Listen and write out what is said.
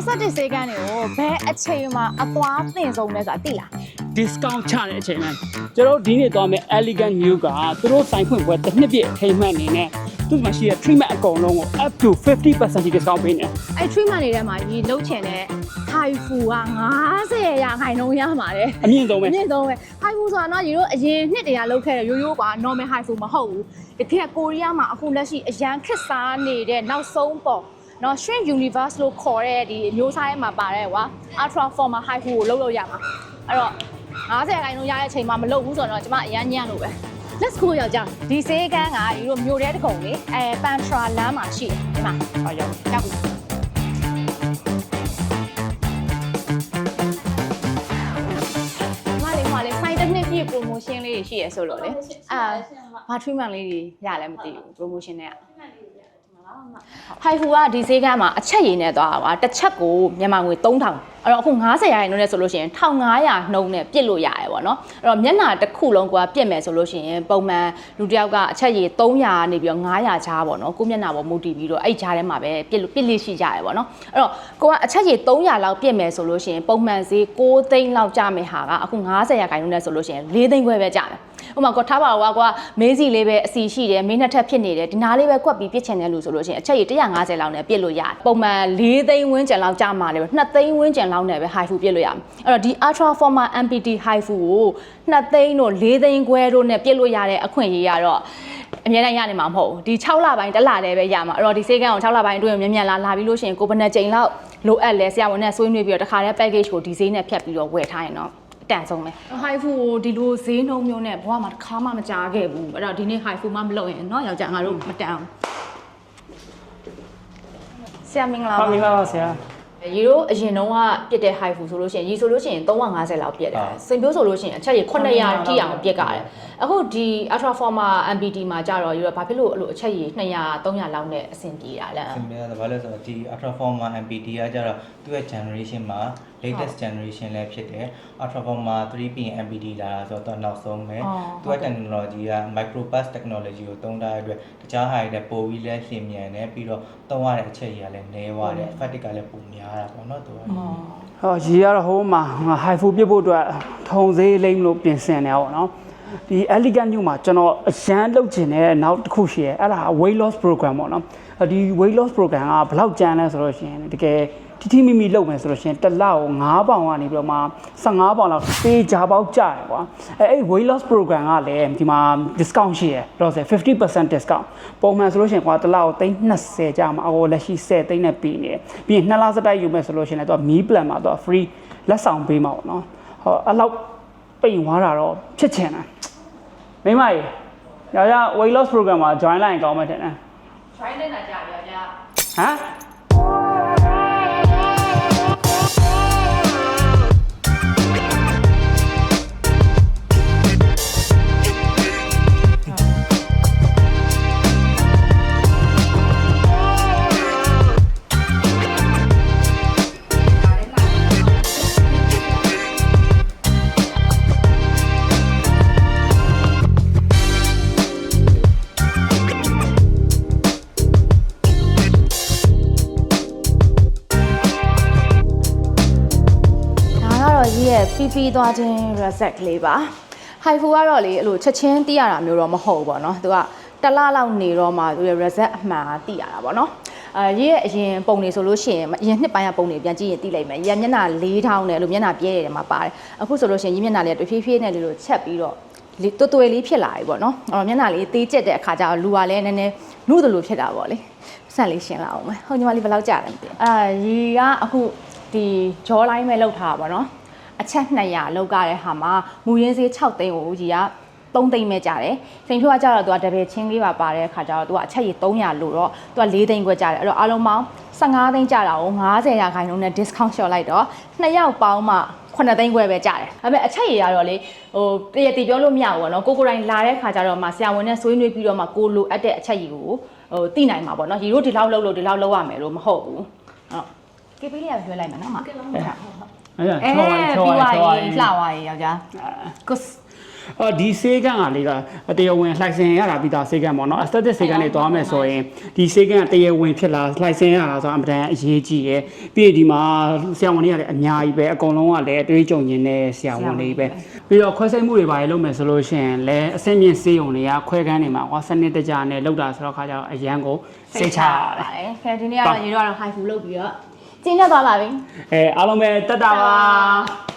21စေကန်းတွေကိုဘယ်အချိန်မှာအသွားသင့်ဆုံးလဲဆိုတာသိလား discount ချတဲ့အချိန်မှာကျွန်တော်တို့ဒီနေ့သွားမယ့် elegant new ကသူတို့ဆိုင်ဖွင့်ပွဲတစ်နှစ်ပြည့်အထိမ်းအမှတ်အနေနဲ့သူ့မှာရှိတဲ့ treatment အကုန်လုံးကို up to 50% discount ပေးနေတယ်အဲ့ treatment တွေထဲမှာဒီလှုပ်ချင်တဲ့ high fu က90ရာခိုင်နှုန်းရမှာတယ်အမြင့်ဆုံးပဲအမြင့်ဆုံးပဲ high fu ဆိုတာတော့ဒီတို့အရင်နှစ်တရာလောက်ခဲ့တဲ့ရိုးရိုးပါ normal high fu မဟုတ်ဘူးတကယ်ကိုရီးယားမှာအခုလက်ရှိအရန်ခစ်စားနေတဲ့နောက်ဆုံးပေါ် နော် shrink universe လို့ခေါ်တဲ့ဒီအမျိုးအစားထဲမှာပါတယ်ကွာ ultra formal high fu ကိုလုပ်လို့ရမှာအဲ့တော့90ရာခိုင်နှုန်းရတဲ့အချိန်မှာမလုပ်ဘူးဆိုတော့ကျွန်မအရန်ညံ့လို့ပဲ let's go ယောက်ျားဒီစေးကန်းကဒီလိုမျိုးတဲ့တကုံလေးအဲပန်ထရာလမ်းမှာရှိတယ်ဒီမှာအားရောက်ရောက်ပြီမလေးမလေးဆိုင်တစ်နှစ်ပြည့် promotion လေးတွေရှိရဆိုလို့လေအာဘာ treatment လေးတွေရလဲမသိဘူး promotion နဲ့က ဟိုင်ဖူကဒီဈေးကမ်းမှာအချက်ရည်နဲ့သွားတာပါတစ်ချက်ကိုမြန်မာငွေ3000အဲ့တော့အခု90ရာခိုင်နှုန်းနဲ့ဆိုလို့ရှိရင်1500နှုန်းနဲ့ပြစ်လို့ရတယ်ပေါ့နော်အဲ့တော့မျက်နှာတစ်ခုလုံးကပြစ်မယ်ဆိုလို့ရှိရင်ပုံမှန်လူတစ်ယောက်ကအချက်ရည်300နေပြီးတော့900ချားပေါ့နော်ကိုမျက်နှာပေါ်မူတည်ပြီးတော့အဲ့ချားထဲမှာပဲပြစ်လို့ပြစ်လိရှိကြရပေါ့နော်အဲ့တော့ကိုကအချက်ရည်300လောက်ပြစ်မယ်ဆိုလို့ရှိရင်ပုံမှန်ဈေး6သိန်းလောက်ကျမယ်ဟာကအခု90ရာခိုင်နှုန်းနဲ့ဆိုလို့ရှိရင်4သိန်းခွဲပဲကျမယ်ဥပမာကိုထားပါတော့ကွာမေးစီလေးပဲအစီရှိတယ်မင်းနှစ်ထပ်ဖြစ်နေတယ်ဒီနားလေးပဲကွက်ပြီးပြစ်ချင်တယ်လို့ဆိုလို့ရှိရင်အချက်ရည်150လောက်နဲ့ပြစ်လို့ရတယ်ပုံမှန်4သိန်းဝန်းကျင်လောက်ကျမှာလေ2သိန်းဝန်းကျင်လောက်နဲ့ပဲ high fu ပြစ်လို့ရမယ်အဲ့တော့ဒီ ultra formal MPT high fu ကို2သိန်းတို့4သိန်းခွဲတို့နဲ့ပြစ်လို့ရတဲ့အခွင့်အရေးရတော့အများနဲ့ရနေမှာမဟုတ်ဘူးဒီ6လပိုင်းတစ်လတည်းပဲရမှာအဲ့တော့ဒီစေကန်းကို6လပိုင်းအတွင်းမြန်မြန်လာလာပြီးလို့ရှိရင်ကိုဘယ်နှကြိမ်လောက်လိုအပ်လဲဆရာဝန်နဲ့ဆွေးနွေးပြီးတော့တခါတည်း package ကိုဒီဈေးနဲ့ဖြတ်ပြီးတော့ဝယ်ထားရင်တော့တန်ဆုံးပဲ high fu ကိုဒီလိုဈေးနှုန်းမျိုးနဲ့ဘဝမှာတစ်ခါမှမကြားခဲ့ဘူးအဲ့တော့ဒီနေ့ high fu မှမလုပ်ရင်เนาะယောက်ျားငါတို့မတန်အောင်ဆရာမင်္ဂလာ ပါ ပါ မင်္ဂလာပါဆရာ ရေတို့အရင်တုန်းကပြစ်တဲ့ high fu ဆိုလို့ရှိရင်ရေဆိုလို့ရှိရင်350လောက်ပြစ်တယ်စိန်ပြိုးဆိုလို့ရှိရင်အချက်ရေ900ထိအောင်ပြစ်ကြတယ်အခုဒီ ultra formal MPT မှာကြတော့ရေတို့ဘာဖြစ်လို့အဲ့လိုအချက်ရေ200 300လောက်နဲ့အဆင်ပြေတာလဲအဆင်ပြေတာဘာလဲဆိုတော့ဒီ Ultra Forma MPD ကကြတော့သူ့ရဲ့ generation မှာ latest generation လည်းဖြစ်တယ် Ultra Forma 3 pin MPD လာတာဆိုတော့တော့နောက်ဆုံးပဲအော်သူ့ရဲ့ technology က micropass technology ကိုသုံးထားတဲ့အတွက်တခြားဟာတွေလည်းပိုပြီးလဲရှင်းမြန်တယ်ပြီးတော့သုံးရတဲ့အချက်ကြီးကလည်းနည်းသွားတယ် fatigue ကလည်းပိုများတာပေါ့နော်သူကဟောရေကတော့ဟိုမှာ high fu ပြစ်ဖို့အတွက်ထုံစေးလိမ့်လို့ပြင်ဆင်နေရပါတော့နော်ဒီ elegant new မှာကျွန်တော်အရန်လုပ်ချင်တဲ့နောက်တစ်ခုရှိရဲအဲ့ဒါ weight loss program ပေါ့နော်အဲ့ဒီ weight loss program ကဘယ်လောက်ကျန်လဲဆိုတော့ရှင်တကယ် တီတီမိမိလုပ်မယ်ဆိုလို့ရှင်တစ်လောက်9ပေါင်ကနေပြီးတော့မှ15ပေါင်လောက်ပေးကြပေါက်ကြရကွာအဲအဲ့ weight loss program ကလည်းဒီမှာ discount ရှိရတော့ဆို50% discount ပုံမှန်ဆိုလို့ရှင်ကွာတစ်လောက်သိန်း20ကြာမှာအော်လက်ရှိ10သိန်းနဲ့ပေးနေတယ်ပြီးရင်နှစ်လစတိုက်ယူမယ်ဆိုလို့ရှင်လည်းသူကမီး plan မှာသူက free လက်ဆောင်ပေးမှာပေါ့နော်ဟောအဲ့လောက်ပိန်သွားတာတော့ဖြစ်ချင်တယ်မိမကြီးယောက်ျား weight loss program မှာ join လိုက်ရင်ကောင်းမှတင်တယ် try နဲ့နာကြရကြဟမ် ကြီးရဲ့ပီပီသွားခြင်း reset ကလေးပါ high fu ကတော့လေအဲ့လိုချက်ချင်းသိရတာမျိုးတော့မဟုတ်ဘူးပေါ့နော်သူကတစ်လလောက်နေတော့မှသူရဲ့ reset အမှန်သိရတာပေါ့နော်အဲရေးရဲ့အရင်ပုံတွေဆိုလို့ရှိရင်အရင်နှစ်ပိုင်းကပုံတွေပြန်ကြည့်ရင်သိလိုက်မယ်ရေးမျက်နှာ၄ထောင်းနဲ့အဲ့လိုမျက်နှာပြဲတယ်မှာပါတယ်အခုဆိုလို့ရှိရင်ရေးမျက်နှာလေးတဖြည်းဖြည်းနဲ့လေးလိုချက်ပြီးတော့လေတွတ်တွယ်လေးဖြစ်လာပြီပေါ့နော်အဲ့တော့မျက်နှာလေးသေးကျက်တဲ့အခါကျတော့လူကလည်းနည်းနည်းနုသလိုဖြစ်တာပေါ့လေဆက်လေးရှင်းလာအောင်မယ်ဟုတ်ညီမလေးဘယ်လောက်ကြာလဲမသိဘူးအာရီကအခုဒီဂျောလိုင်းပဲလောက်ထားပါပေါ့နော် အချက်200လောက်ကြတဲ့ဟာမှာမူရင်းဈေး6သိန်းကိုကြီးက3သိန်းပဲကြတယ်။စိန်ဖြိုးကကြတော့သူကဒဘယ်ချင်းလေးပါပါတဲ့အခါကျတော့သူကအချက်ရည်300လို့တော့သူက4သိန်းခွဲကြတယ်။အဲ့တော့အားလုံးပေါင်း15သိန်းကြတာကို90ရာခိုင်နှုန်းနဲ့ discount လျှော့လိုက်တော့2ယောက်ပေါင်းမှ9သိန်းခွဲပဲကြတယ်။ဒါပေမဲ့အချက်ရည်ကတော့လေဟိုတရတီပြောလို့မရဘူးပေါ့နော်။ကိုကိုယ်တိုင်လာတဲ့အခါကျတော့မှဆရာဝန်နဲ့ဆွေးနွေးပြီးတော့မှကိုလိုအပ်တဲ့အချက်ရည်ကိုဟိုသိနိုင်မှာပေါ့နော်။ရီတို့ဒီလောက်လုပ်လို့ဒီလောက်လုပ်ရမယ်လို့မဟုတ်ဘူး။အဲ့တော့ကေပေးလေးကပြောလိုက်မယ်နော်မ။ အဲ့ဒါအဲချော်ပါချော်ပြီးပါသွားချော်ပါရင်လှသွားရင်ယောက်ျားကုစအော်ဒီဆေးကန်းကလေကတရားဝင် license ရတာပြီးသားဆေးကန်းပေါ့နော် aesthetic ဆေးကန်းတွေသွားမယ်ဆိုရင်ဒီဆေးကန်းကတရားဝင်ဖြစ်လာ license ရတာဆိုတော့အမှန်တန်အရေးကြီးရယ်ပြီးရင်ဒီမှာဆရာဝန်တွေကလည်းအများကြီးပဲအကုန်လုံးကလည်းအတွေးကြုံညင်တဲ့ဆရာဝန်တွေပဲပြီးတော့ခွဲစိတ်မှုတွေပါလေလုပ်မယ်ဆိုလို့ရှိရင်လည်းအဆင့်မြင့်ဆေးရုံတွေကခွဲကန်းနေမှာကွာစနစ်တကျနဲ့လောက်တာဆိုတော့ခါကျတော့အရန်ကိုစိတ်ချရတယ်ပါတယ်ခဲဒီနေ့ကတော့ရေတော့ high food လုပ်ပြီးတော့ ကျင်းရသွားပါပြီအဲအားလုံးပဲတက်တာပါ